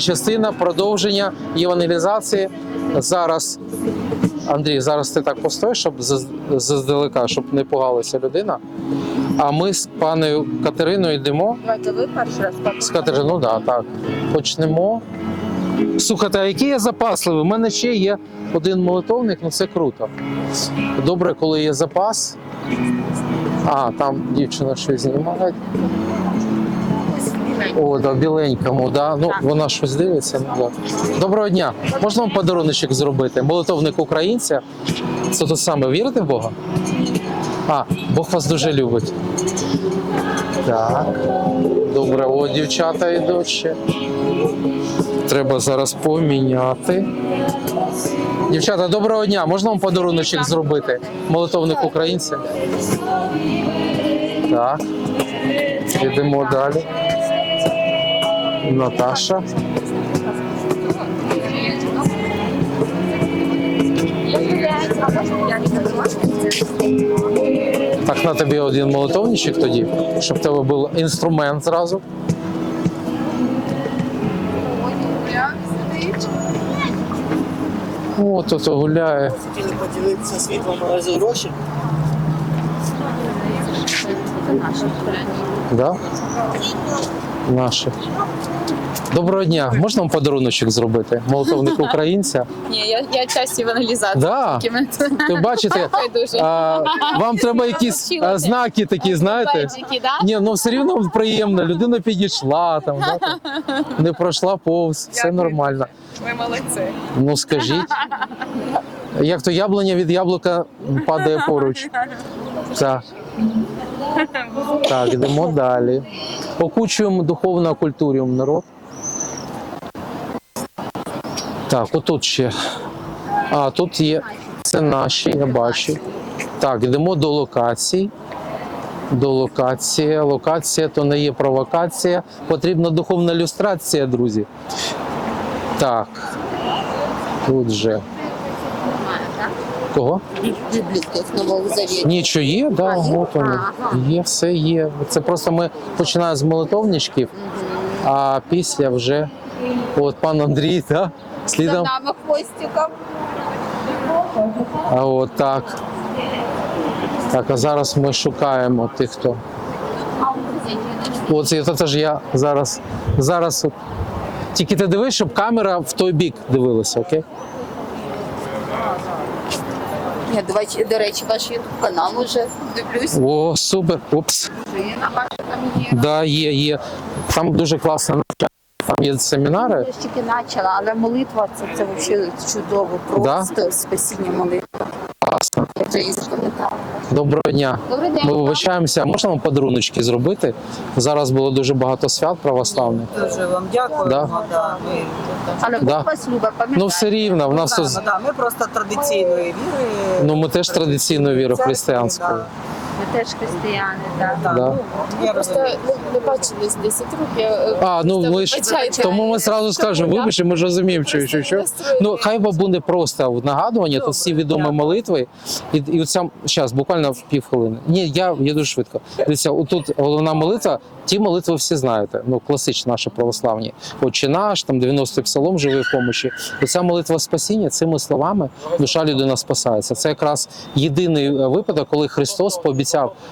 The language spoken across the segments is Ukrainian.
частина продовження євангелізації. Зараз, Андрій, зараз ти так постоїш, щоб заздалека, щоб не пугалася людина. А ми з паною Катериною йдемо. Давайте ви перший раз так. З Катериною, ну да, так. Почнемо. Слухайте, а який я запасливий? У мене ще є один молитовник, ну це круто. Добре, коли є запас. А, там дівчина щось знімає. О, да, біленькому, да. Ну, вона щось дивиться. Ну, да. Доброго дня. Можна вам подаруночок зробити? Молитовник українця. Це те саме. Вірите в Бога? А, Бог вас дуже любить. Так. Добре, о, дівчата йдуть ще. Треба зараз поміняти. Дівчата, доброго дня. Можна вам подаруночок зробити? Молитовник українця. Так. Йдемо далі. Наташа. Так, на тобі один молитовничок тоді, щоб в тебе був інструмент зразу. О, тут гуляє. Хотіли поділитися світлом за гроші. Да? Наші. Доброго дня. Можна вам подаруночок зробити? Молитовник українця. Ні, я, я часть евангелізації. Да. Ви бачите, а, вам треба якісь а, знаки такі, знаєте? Ні, ну все рівно приємно. Людина підійшла там, да, там, не пройшла повз, все нормально. Ви молодці. Ну скажіть, як то яблуня від яблука падає поруч. Так. Так, йдемо далі. Окучуємо духовно окультурюємо народ. Так, отут ще. А, тут є. Це наші, я бачу. Так, йдемо до локацій. До локації. Локація то не є провокація. Потрібна духовна люстрація, друзі. Так. Тут же. Кого? Нічого є, да, А, от вони. Ага. Є, все є. Це просто ми починаємо з молитовничків, а після вже от пан Андрій, да, За слідом. нами хвостиком. А от так. Так, а зараз ми шукаємо тих, хто. От це теж я зараз. Зараз. от. Тільки ти дивись, щоб камера в той бік дивилася, окей? Я, до речі- до речі, ваш ютуб канал уже дивлюсь. О, супер. Опс. Жина ваша там є. Да, є, є. Там дуже класно навчання. Там є семінари. Я тільки почала, але молитва це, це взагалі чудово. Просто спасіння молитва. Класно. Я вже її запам'ятала. Доброго дня. Добрий день. Ми вибачаємося, можна вам подаруночки зробити? Зараз було дуже багато свят православних. Дуже вам дякуємо. Да. Да. ми, Але Да. Вас пам'ятайте. Ну, все рівно, в нас тут, да, ми просто традиційної віри. ну ми теж традиційної віри християнської. да. Ми теж християни, так. Да, Да. ну, я Просто розумію. не, не бачили з 10 років. е, А, ну ми ж вибачайте. тому ми зразу скажемо, Да. вибачте, ми ж розуміємо, що, що, що. Ну хай би буде просто от нагадування, тут всі відомі молитви. І, і оця зараз буквально в півхвилини. Ні, я, я дуже швидко. Дивіться, отут головна молитва. Ті молитви всі знаєте. Ну, класичні наші православні. Отче наш, там 90-й псалом живий в помощі. Оця молитва спасіння цими словами душа людина спасається. Це якраз єдиний е, випадок, коли Христос пообіцяв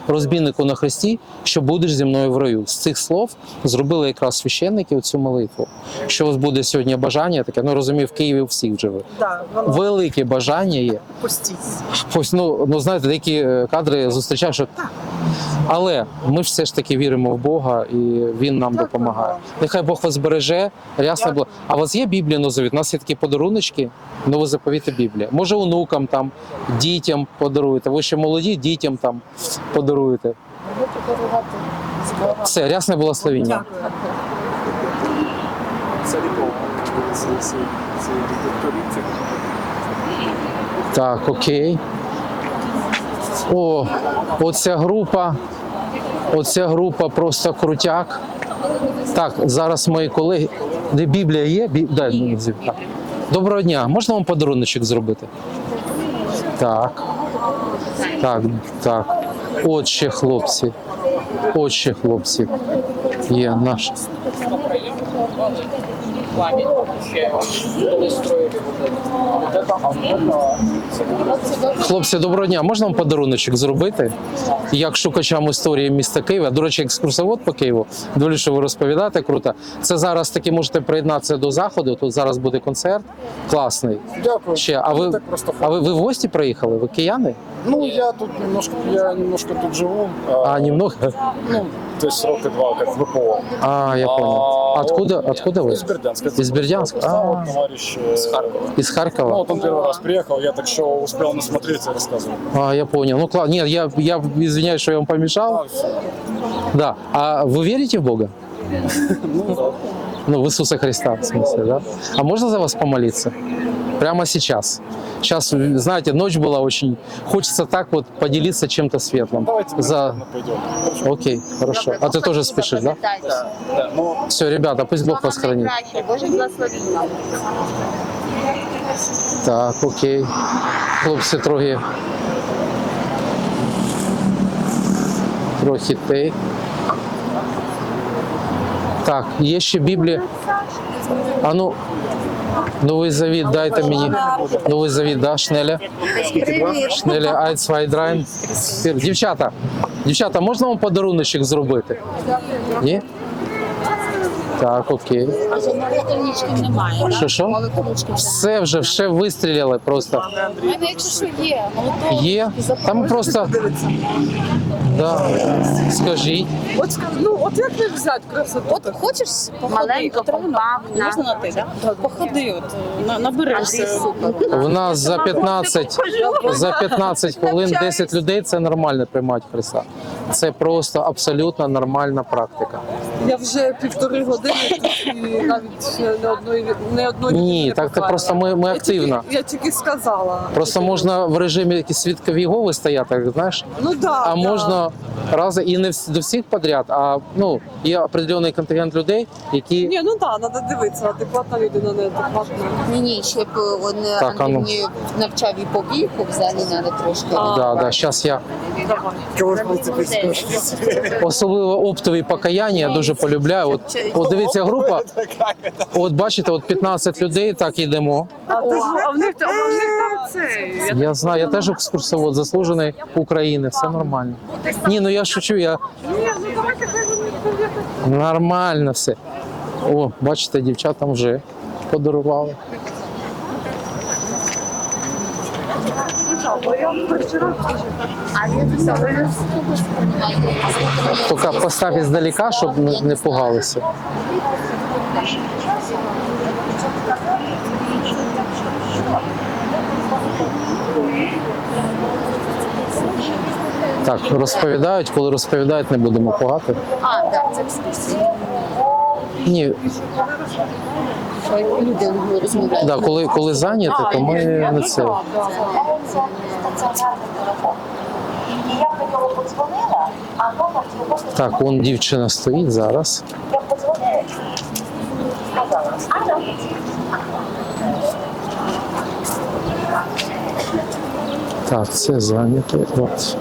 розбійнику на хресті, що будеш зі мною в раю. З цих слов зробили якраз священники цю молитву. Що у вас буде сьогодні бажання таке? Ну розумію, в Києві у всіх живе. Да, воно Велике бажання є. пустіть. Ну, ну знаєте, деякі е, кадри зустрічають, що але ми все ж таки віримо в Бога і Він нам Дякую допомагає. вам. Нехай Бог вас береже. Рясно було. А у вас є Біблія Новозавіт? У нас є такі подаруночки, новозаповіта Біблія. Може, онукам там, дітям подаруєте. Ви ще молоді, дітям там подаруєте. Все, рясне благословіння. Так, окей. О, оця група. Оця група просто крутяк. Так, зараз мої колеги. Де Біблія є? Бі... Да. Доброго дня. Можна вам подаруночок зробити? Так. Так, так. От ще хлопці. От ще хлопці. Є наш. память еще, коли строили вот это. Вот это, а вот это Хлопці, доброго дня. Можна вам подаруночок зробити? Як шукачам історії міста Києва. До речі, екскурсовод по Києву. Доволі, що ви розповідаєте, круто. Це зараз таки можете приєднатися до заходу. Тут зараз буде концерт. Класний. Дякую. Ще, а ви, Так просто а ви, ви в гості приїхали? Ви кияни? Ну, я тут немножко, я немножко тут живу. А, немного? Ну, то есть роки два, как ВПО. А, я понял. А, Откуда, вот, откуда вы? Из Бердянска. Из Бердянска? А, вот товарищ э, с Харькова. Из Ну, Харькова? вот он первый раз приехал, я так еще успел насмотреться и рассказывать. А, я понял. Ну, класс. Нет, я, я извиняюсь, что я вам помешал. Да. А вы верите в Бога? Ну, да. Ну, в Иисуса Христа, в смысле, да? А можно за вас помолиться? Прямо сейчас. Сейчас, знаете, ночь была очень... Хочется так вот поделиться чем-то светлым. Давайте, За... наверное, пойдем. Хорошо? Окей, хорошо. А ты тоже спешишь, да? Да, но Все, ребята, пусть Бог вас хранит. Боже благословіння. Так, окей. Хлопці трохи. Трохи тей. Так, є ще Біблія. А ну, Новий Завіт, дайте мені. Новий Завіт, да, Шнеля. Шнеля, Айцвайдрайн. Дівчата, дівчата, можна вам подаруночок зробити? Ні? Так, окей. Немає. Що що? Все вже, все вистріляли просто. Є. Там просто. Да. Скажіть. От ну от як не взяти красоту? От хочеш походи, Маленька, от реально, компактна. можна на ти, да? Походи, от, на- наберешся. У нас за 15, за 15 хвилин 10 людей це нормально приймати Христа. Це просто абсолютно нормальна практика. Я вже півтори години тут і навіть не одної не одної Ні, людини так це просто ми, ми Я тільки- Я тільки сказала. Просто можна в режимі якісь свідкові Єгови стояти, знаєш, Ну да. а да. можна рази і не до всіх подряд, а ну є определений контингент людей, які Ні, ну да, треба дивитися, адекватна людина, неадекватна. Ні, ні, ще б он Так, а ну. Андрій навчав і по віку, взагалі треба трошки. А. да, да, зараз я ж особливо оптові покаяння я дуже полюбляю. От, от дивіться, група, от бачите, от 15 людей, так йдемо. А, ти ж- а в них а в них там цей. Я знаю, я теж екскурсовод, заслужений України, все нормально. Ні, ну я шучу, я Ні, ну давайте хай вони нормально все. О, бачите, дівчатам вже подарували. Тільки постав іздалека, щоб не пугалися. Так, розповідають, коли розповідають, не будемо пугати. А, так, це екскурсія. Ні, Люди розмовляють. да, коли, коли зайняті, то ми не це. Я до нього подзвонила, а номер його Так, вон дівчина стоїть зараз. я подзвонила. Сказала. Так, це зайнято. От.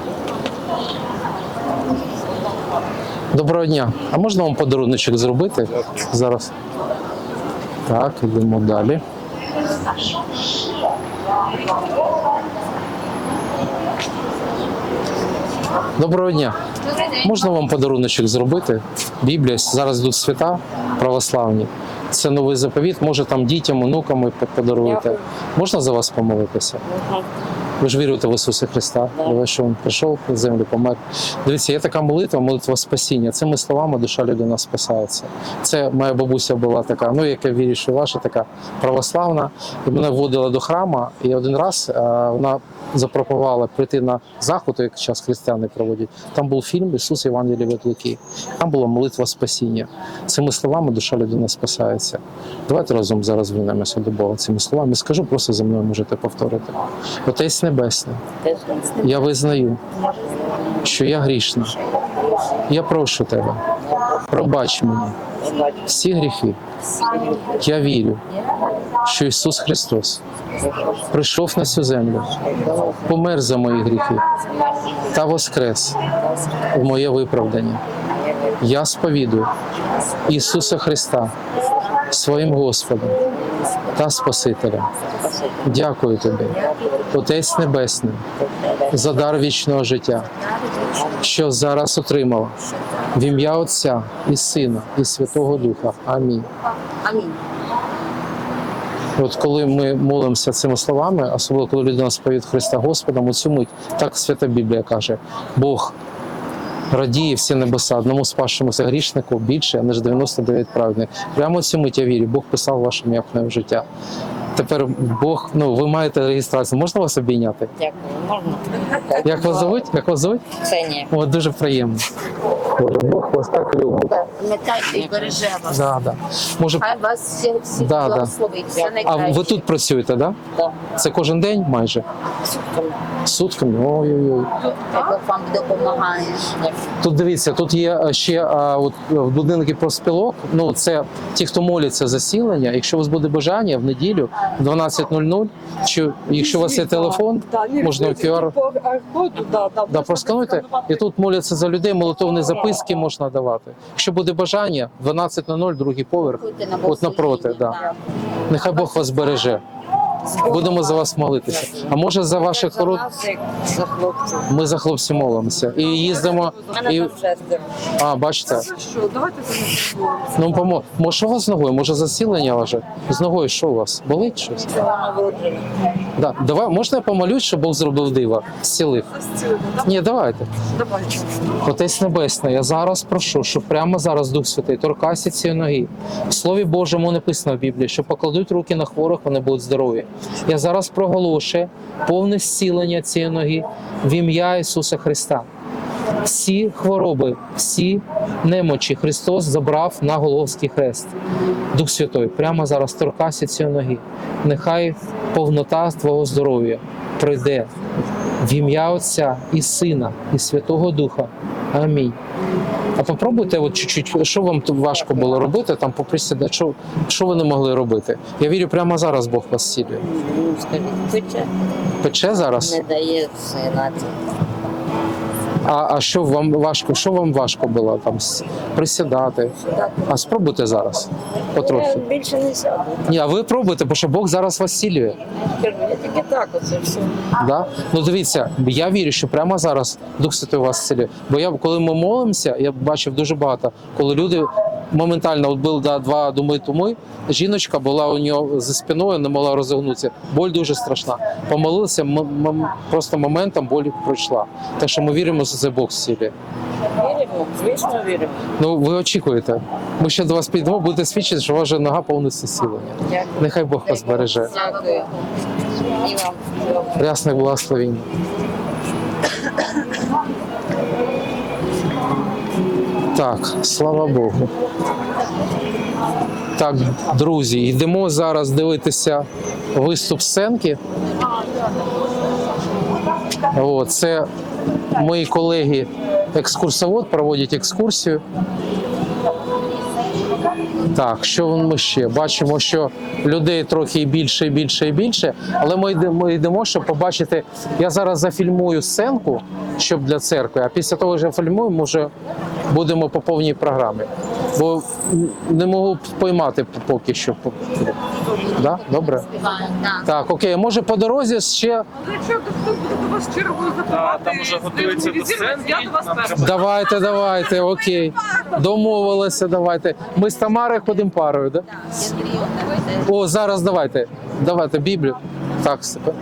Доброго дня. А можна вам подаруночок зробити зараз? Так, йдемо далі. Доброго дня. Можна вам подаруночок зробити? Біблія, зараз йдуть свята православні. Це новий заповіт, може там дітям, онукам ви подаруєте. Можна за вас помолитися? Ви ж віруєте в Ісуса Христа, ви що Він прийшов на землю, помер. Дивіться, є така молитва, молитва спасіння. Цими словами душа людина спасається. Це моя бабуся була така, ну яка вірю, що ваша така православна. І мене вводила до храму, і один раз е, вона запропонувала прийти на заход, як час християни проводять. Там був фільм Ісус Євангеліє від Луки. Там була молитва спасіння. Цими словами душа людина спасається. Давайте разом зараз звернемося до Бога цими словами. Скажу просто за мною можете повторити. Отець Небесний, я визнаю, що я грішна. Я прошу тебе, пробач мені всі гріхи. Я вірю, що Ісус Христос прийшов на цю землю, помер за мої гріхи та воскрес в моє виправдання. Я сповідую Ісуса Христа своїм Господом та Спасителем. Дякую тобі, Отець Небесний, за дар вічного життя, що зараз отримала в ім'я Отця і Сина, і Святого Духа. Амінь. Амінь. От коли ми молимося цими словами, особливо коли людина сповідь Христа Господом, у цю мить, так Свята Біблія каже, Бог радіє всі небеса, одному спасшомуся грішнику більше, ніж 99 праведних. Прямо цю мить я вірю, Бог писав ваше ім'я в життя. Тепер Бог, ну ви маєте реєстрацію. Можна вас обійняти? Дякую. Можна? Як вас звуть? Як вас звуть? Ксенія. О, дуже приємно. Боже, Бог вас так любить. Пам'ятайте і береже вас. Да, да. Може, Хай вас всіх Да, да. благословить. Все а найкраще. ви тут працюєте, так? Да? Да. Це кожен день майже? Сутками. Сутками? Ой-ой-ой. Бог вам допомагає. Тут дивіться, тут є е, ще а, от, е, в будинки профспілок. Ну, це ті, хто моляться за сілення. Якщо у вас буде бажання в неділю 12.00, чи якщо у вас є телефон, можна QR. да, проскануйте, і тут моляться за людей, молитовні записки можна давати. Якщо буде бажання, 12.00, другий поверх, на от напроти, да. нехай Бог вас береже. Будемо за вас молитися. А може за ваших род... за хлопців. ми за хлопців молимося і їздимо. І... А, бачите? Давайте помолимося. Ну, помо... Може, що у вас з ногою? Може, засілення лежить? З ногою що у вас? Болить щось? Да. Давай, можна я помолюсь, щоб Бог зробив диво? Зцілив? Ні, давайте. Давайте. Отець Небесний, я зараз прошу, щоб прямо зараз Дух Святий торкався цієї ноги. В Слові Божому написано в Біблії, що покладуть руки на хворих, вони будуть здорові. Я зараз проголошую повне зцілення цієї ноги в ім'я Ісуса Христа. Всі хвороби, всі немочі Христос забрав на Головський хрест. Дух Святой, прямо зараз торкайся цієї ноги. Нехай повнота твого здоров'я прийде в ім'я Отця і Сина, і Святого Духа. Амінь. А попробуйте, от чуть-чуть, що вам тут важко було робити, там поприсідати, що, що ви не могли робити? Я вірю, прямо зараз Бог вас зцілює. Ну, скажіть, пече. Пече зараз? Не дає сина. А, а що вам важко? Що вам важко було там присідати? А спробуйте зараз. Потрохи. Я більше не сяду. Ні, а ви пробуйте, бо що Бог зараз вас цілює. Я тільки так оце все. Да? Ну дивіться, я вірю, що прямо зараз Дух Святий вас цілює. Бо я коли ми молимося, я бачив дуже багато, коли люди моментально от були да, два доми тому, жіночка була у нього за спиною, не могла розігнутися. Боль дуже страшна. Помолилися, м- м- просто моментом боль пройшла. Так що ми віримо, що це Бог зцілює. Віримо, звісно, віримо. Ну ви очікуєте. Ми ще до вас підемо, будете свідчити, що ваша нога повністю. Дякую. Нехай Бог вас береже. Дякую. І вам. Рясних благословінь. Так, слава Богу. Так, друзі, йдемо зараз дивитися виступ сценки. О, це мої колеги екскурсовод проводять екскурсію. Так, що ми ще? Бачимо, що людей трохи більше більше і більше, але ми йдемо, йдемо, щоб побачити. Я зараз зафільмую сценку, щоб для церкви, а після того вже фільмуємо, вже будемо по повній програмі. Бо не можу поймати поки що. Да? Добре? Так, окей, може по дорозі ще якщо до вас там готується. Давайте, давайте, окей. Домовилися, давайте. Ми з Тамарою ходимо парою, да? О, зараз давайте. Давайте Біблію. Так, себе.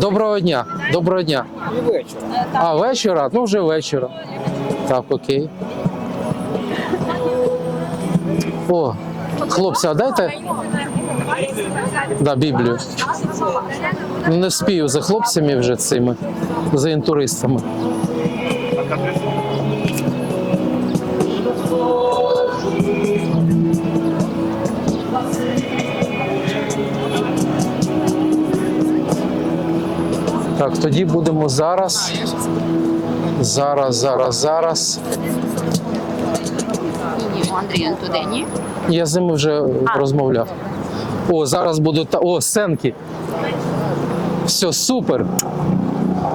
Доброго дня. Доброго дня. І. А, вечора? Ну вже вечора. Так, окей. О, хлопці, а дайте. Да, Біблію. Не вспію за хлопцями вже цими, за інтуристами. Так, тоді будемо зараз. Зараз, зараз, зараз. Ні, у Андрія туди. Я з ними вже розмовляв. О, зараз будуть. та- О, сценки. Все, супер.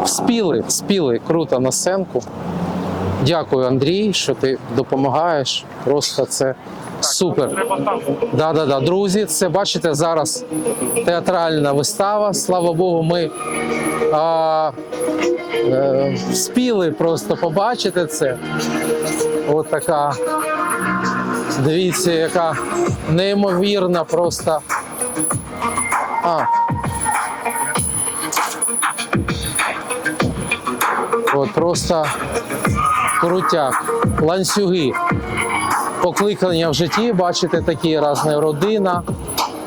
Спіли, спіли. Круто на сценку. Дякую, Андрій, що ти допомагаєш. Просто це Супер. Да, да, да. Друзі, це бачите зараз театральна вистава. Слава Богу, ми а, е, вспіли просто побачити це. От така. Дивіться, яка неймовірна просто. А. От просто крутяк. Ланцюги покликання в житті, бачите, такі різні родина,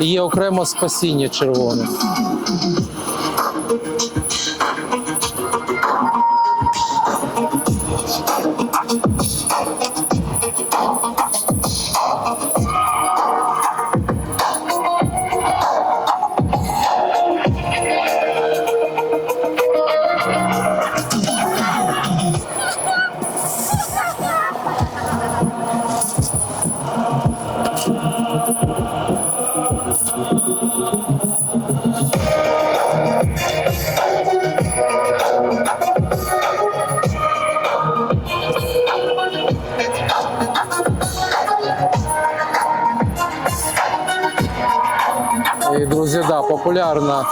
і є окремо спасіння червоне. Популярна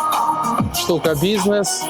штука бізнес.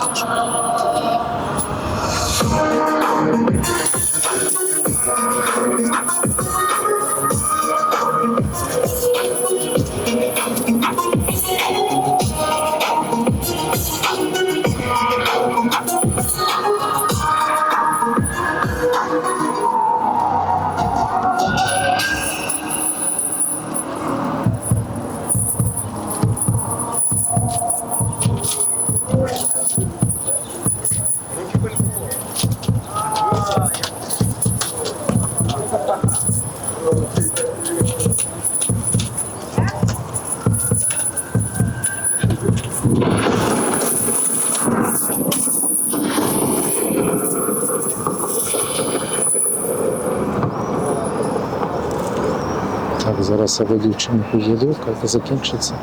Так, зараз я вийду чому підійду, як закінчиться.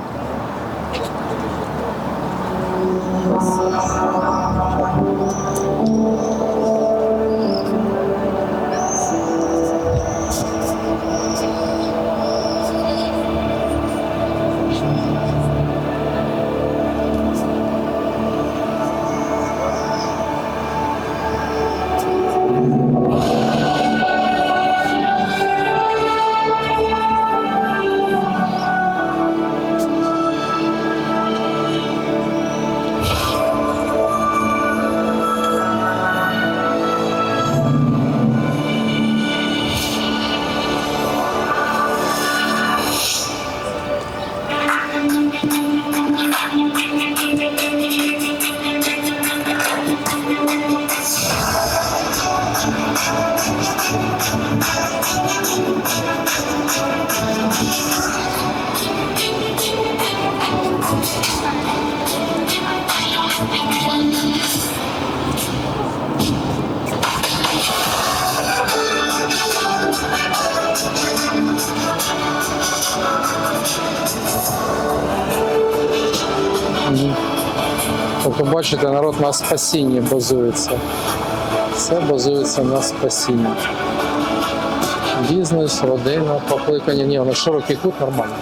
Спасінні базується. Все базується на спасінні. Бізнес, родина, покликання. Ні, на широкий кут нормально.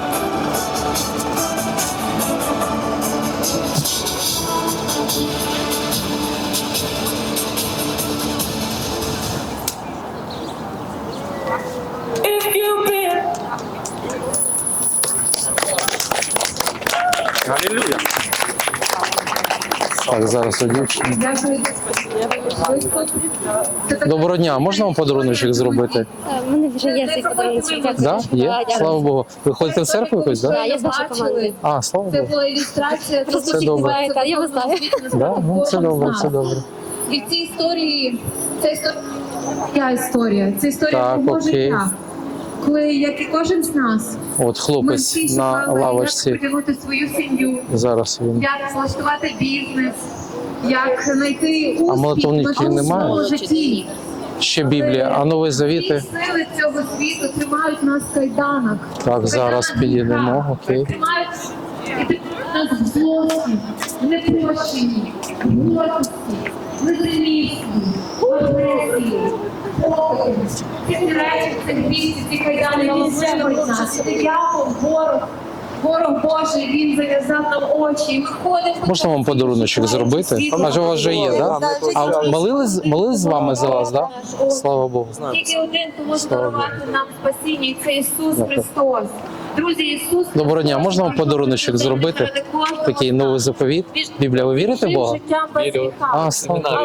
Так, дівчини. Доброго дня, можна вам подаруночок зробити? У мене вже є цей подарунок. Дякую. Да? Є? Слава Богу. Ви ходите в церкву якось, Да, да? я з вашої команди. А, слава Богу. була ілюстрація. Це добре. Я вас знаю. Да? Ну, це добре, це добре. І в цій історії це історія. Я історія. Це історія Так, мого окей. життя. Коли, як і кожен з нас, От ми хлопець всі на лавочці. як свою сім'ю, Зараз він. як влаштувати бізнес, як знайти успіх в немає? своєму житті. Ще Біблія, а новий завіти. Сили цього світу тримають нас в кайданах. Так, зараз підійдемо. Окей. Тримають і тримають нас в злості, в непрощенні, в гордості, в незрілісті, в агресії, в покорі. Ці речі, це гріхи, ці кайдани вимовують нас. Диявол, ворог, ворог Божий, він зав'язав нам очі. І ми ходимо. Можна вам подаруночок зробити? Адже у вас вже є, да? А молились, молились з вами за вас, да? Слава Богу. Тільки один, хто може дарувати нам спасіння, і це Ісус Христос. Друзі, Ісус Доброго дня, можна вам подаруночок зробити? Такий новий заповіт. Біблія, ви вірите в Бога? Вірю. А,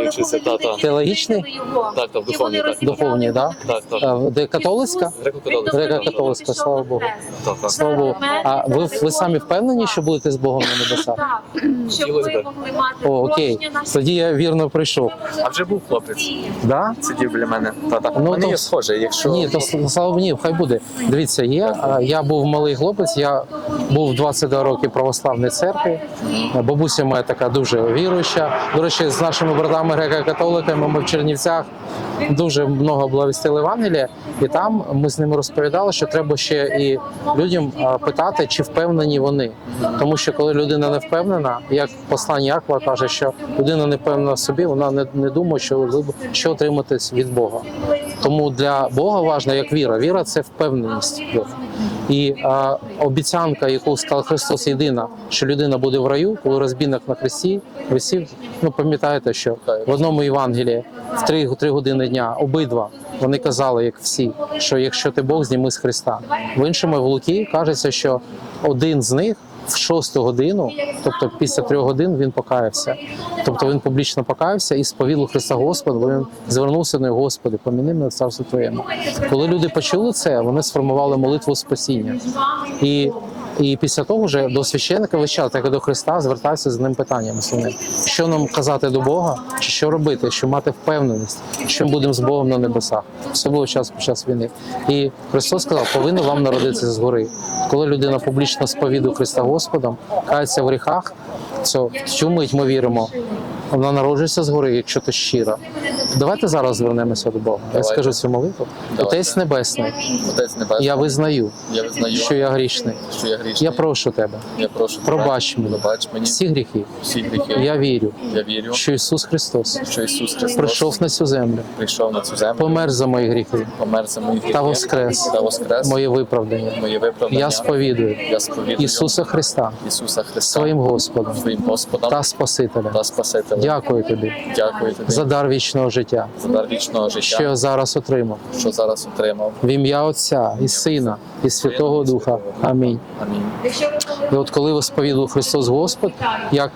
вчуся, та-та. Теологічний? Так, так, духовний, так. Духовні, да? Так, так. Де католицька? Греко-католицька. Греко-католицька, слава Богу. Так, так. Слава Богу. А ви, ви самі впевнені, що будете з Богом на небесах? Так, щоб ви могли мати О, окей. Тоді я вірно прийшов. А вже був хлопець. Да? Сидів біля мене. Та-та. Ну, Ну, Мене то- є схоже, якщо... Ні, то слава Богу, ні, хай буде. Дивіться, є. а, Я був малий хлопець, я був 22 роки в православній церкві. Бабуся моя така дуже віруюча. До речі, з нашими братами греко-католиками ми в Чернівцях дуже много благовістили Евангелія, і там ми з ними розповідали, що треба ще і людям питати, чи впевнені вони. Тому що коли людина не впевнена, як послання Якова каже, що людина не впевнена собі, вона не, не думає, що, що отримати від Бога. Тому для Бога важна як віра. Віра це впевненість. І а, обіцянка, яку сказав Христос єдина, що людина буде в раю, коли розбійник на хресті висів. Ну пам'ятаєте, що в одному Євангелії в три, три години дня обидва вони казали, як всі, що якщо ти Бог, зніми з Христа. В іншому Луки кажеться, що один з них. В шосту годину, тобто після трьох годин, він покаявся. Тобто він публічно покаявся і сповідав Христа Господа, бо він звернувся до Господи, поміни мене в царство Твоєму. Коли люди почули це, вони сформували молитву спасіння. І, і після того вже до священника весь як до Христа, звертався з ним питанням основним. Що нам казати до Бога, чи що робити, щоб мати впевненість, що ми будемо з Богом на небесах. особливо час під час війни. І Христос сказав, повинно вам народитися згори. Коли людина публічно сповідує Христа Господом, кається в гріхах, то в цю мить ми віримо. Вона народжується згори, якщо то щиро. Давайте зараз звернемося до Бога. Я Давайте. скажу цю молитву. Давайте. Отець Небесний, Отець Небесний, я визнаю, я визнаю, що я грішний. що я грішний. Я прошу тебе, Я прошу тебе, пробач мені Пробач мені всі гріхи. всі гріхи. Я вірю, Я вірю, що Ісус Христос що Ісус Христос прийшов на цю землю, прийшов на цю землю, помер за мої гріхи, помер за мої гріхи та воскрес та воскрес моє виправдання. моє виправдання. Я сповідую Я сповідую Ісуса Христа Ісуса Христа своїм Господом своїм Господом та Спасителем. та Спасителем. Дякую тобі Дякую тобі за дар вічного життя, за дар вічного життя, що я зараз отримав. що зараз отримав. В ім'я Отця і Сина, і Святого Духа. Амінь. Амінь. І от коли ви сповідував Христос Господь, як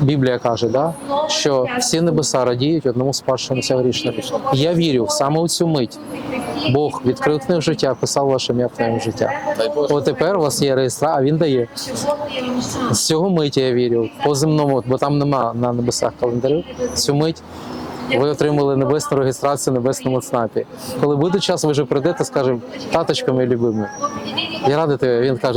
Біблія каже, да, що всі небеса радіють одному спадшомуся грішнику. Я вірю саме у цю мить. Бог відкрив книгу життя, писав ваше ім'я в книгу життя. От тепер у вас є реєстра, а він дає. З цього миті я вірю, по земному, бо там нема на небесах календарю. Цю мить ви отримали небесну реєстрацію в небесному ЦНАПі. Коли буде час, ви вже прийдете, скажемо, таточко мій любимий. Я радий тебе. Він каже,